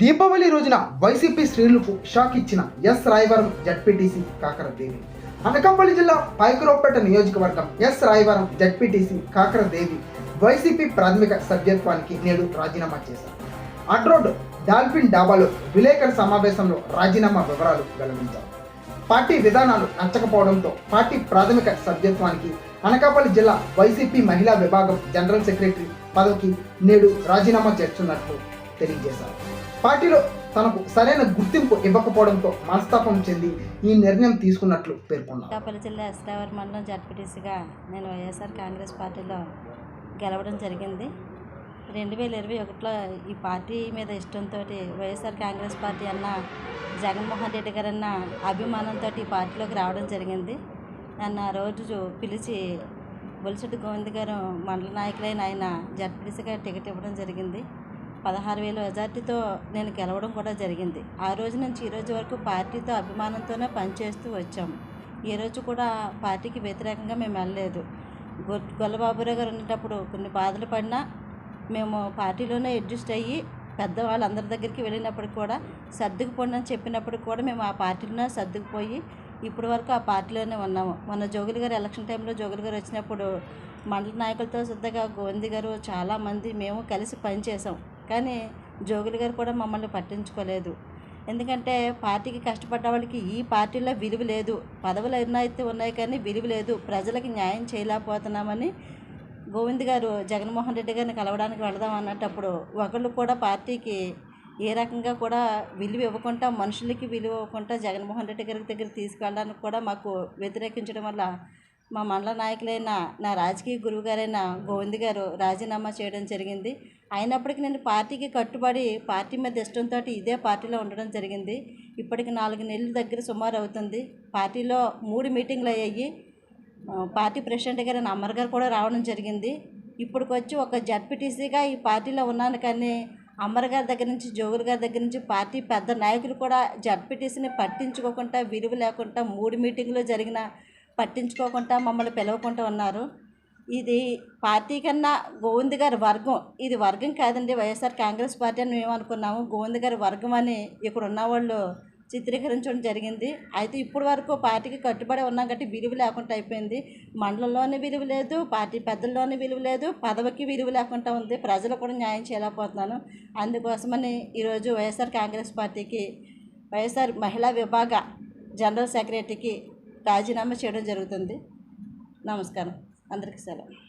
దీపావళి రోజున వైసీపీ శ్రేణులకు షాక్ ఇచ్చిన ఎస్ రాయవరం జడ్పీటీసీ కాకరదేవి. అనకాపల్లి జిల్లా పైకరోపేట నియోజకవర్గం S Rayavaram ZPTC Kakaradevi YCP ప్రాథమిక సభ్యత్వానికి నేడు రాజీనామా చేశారు. అడ్రోడ్ డాల్ఫిన్ డాబాలో విలేకరుల సమావేశంలో రాజీనామా వివరాలు వెల్లడించారు. పార్టీ విధానాలు నచ్చకపోవడంతో పార్టీ ప్రాథమిక సభ్యత్వానికి అనకాపల్లి జిల్లా వైసీపీ మహిళా విభాగం జనరల్ సెక్రటరీ పదవికి నేడు రాజీనామా చేస్తున్నట్లు తెలియజేశారు. పార్టీలో తనకు సరైన గుర్తింపు ఇవ్వకపోవడంతో మనస్తాపం చెంది ఈ నిర్ణయం తీసుకున్నట్లు పేర్కొన్నారు. అనకాపల్లి జిల్లా ఎస్రావర్ మండలం జడ్పీటీసీగా నేను వైఎస్ఆర్ కాంగ్రెస్ పార్టీలో గెలవడం జరిగింది. రెండు వేల ఇరవై ఒకటిలో ఈ పార్టీ మీద ఇష్టంతో వైఎస్ఆర్ కాంగ్రెస్ పార్టీ అన్న జగన్మోహన్ రెడ్డి గారు అన్న అభిమానంతో ఈ పార్టీలోకి రావడం జరిగింది. నన్ను ఆ రోజు పిలిచి బొలిశెట్టి గోవింద్ గారు మండల నాయకులైన ఆయన జడ్పీటీసీగా టికెట్ ఇవ్వడం జరిగింది. పదహారు వేల మెజార్టీతో నేను గెలవడం కూడా జరిగింది. ఆ రోజు నుంచి ఈ రోజు వరకు పార్టీతో అభిమానంతోనే పనిచేస్తూ వచ్చాము. ఈ రోజు కూడా పార్టీకి వ్యతిరేకంగా మేము వెళ్ళలేదు. గొల్లబాబురావు గారు ఉండేటప్పుడు కొన్ని బాధలు పడినా మేము పార్టీలోనే అడ్జస్ట్ అయ్యి పెద్దవాళ్ళందరి దగ్గరికి వెళ్ళినప్పటికి కూడా సర్దుకుపోండి అని చెప్పినప్పటికి కూడా మేము ఆ పార్టీలోనే సర్దుకుపోయి ఇప్పటి వరకు ఆ పార్టీలోనే ఉన్నాము. మొన్న జోగులు గారు ఎలక్షన్ టైంలో జోగులు గారు వచ్చినప్పుడు మండల నాయకులతో సిద్ధగా గోవింద్ గారు చాలామంది మేము కలిసి పనిచేసాం కానీ జోగులు గారు కూడా మమ్మల్ని పట్టించుకోలేదు. ఎందుకంటే పార్టీకి కష్టపడ్డ వాళ్ళకి ఈ పార్టీలో విలువ లేదు. పదవులు ఎన్నైతే ఉన్నాయి కానీ విలువ లేదు. ప్రజలకు న్యాయం చేయలేకపోతున్నామని గోవింద్ గారు జగన్మోహన్ రెడ్డి గారిని కలవడానికి వెళదాం అన్నటప్పుడు ఒకళ్ళు కూడా పార్టీకి ఏ రకంగా కూడా విలువ ఇవ్వకుండా మనుషులకి విలువ ఇవ్వకుండా జగన్మోహన్ రెడ్డి గారి దగ్గర తీసుకెళ్ళడానికి కూడా మాకు వ్యతిరేకించడం వల్ల మా మండల నాయకులైన నా రాజకీయ గురువు గారైన గోవింద్ గారు రాజీనామా చేయడం జరిగింది. అయినప్పటికీ నేను పార్టీకి కట్టుబడి పార్టీ మీద ఇష్టంతో ఇదే పార్టీలో ఉండడం జరిగింది. ఇప్పటికి నాలుగు నెలల దగ్గర సుమారు అవుతుంది. పార్టీలో మూడు మీటింగ్లు అయ్యాయి. పార్టీ ప్రెసిడెంట్ గారు అమ్మర్ గారు కూడా రావడం జరిగింది. ఇప్పటికి వచ్చి ఒక జడ్పీటీసీగా ఈ పార్టీలో ఉన్నాను కానీ అమ్మర్ గారి దగ్గర నుంచి జోగులు గారి దగ్గర నుంచి పార్టీ పెద్ద నాయకులు కూడా జడ్పీటీసీని పట్టించుకోకుండా విలువ లేకుండా మూడు మీటింగ్లు జరిగిన పట్టించుకోకుండా మమ్మల్ని పిలవకుండా ఉన్నారు. ఇది పార్టీ కన్నా గోవింద్ గారి వర్గం ఇది వర్గం కాదండి వైఎస్ఆర్ కాంగ్రెస్ పార్టీ అని మేము అనుకున్నాము. గోవింద్ గారి వర్గం అని ఇక్కడ ఉన్న వాళ్ళు చిత్రీకరించడం జరిగింది. అయితే ఇప్పటి వరకు పార్టీకి కట్టుబడి ఉన్నాం కాబట్టి విలువ లేకుండా అయిపోయింది. మండలంలోనే విలువ లేదు పార్టీ పెద్దల్లోనే విలువ లేదు పదవికి విలువ లేకుండా ఉంది. ప్రజలు కూడా న్యాయం చేయలేకపోతున్నాను. అందుకోసమని ఈరోజు వైఎస్ఆర్ కాంగ్రెస్ పార్టీకి వైఎస్ఆర్ మహిళా విభాగ జనరల్ సెక్రటరీకి రాజీనామా చేయడం జరుగుతుంది. నమస్కారం. అందరికీ సెలవు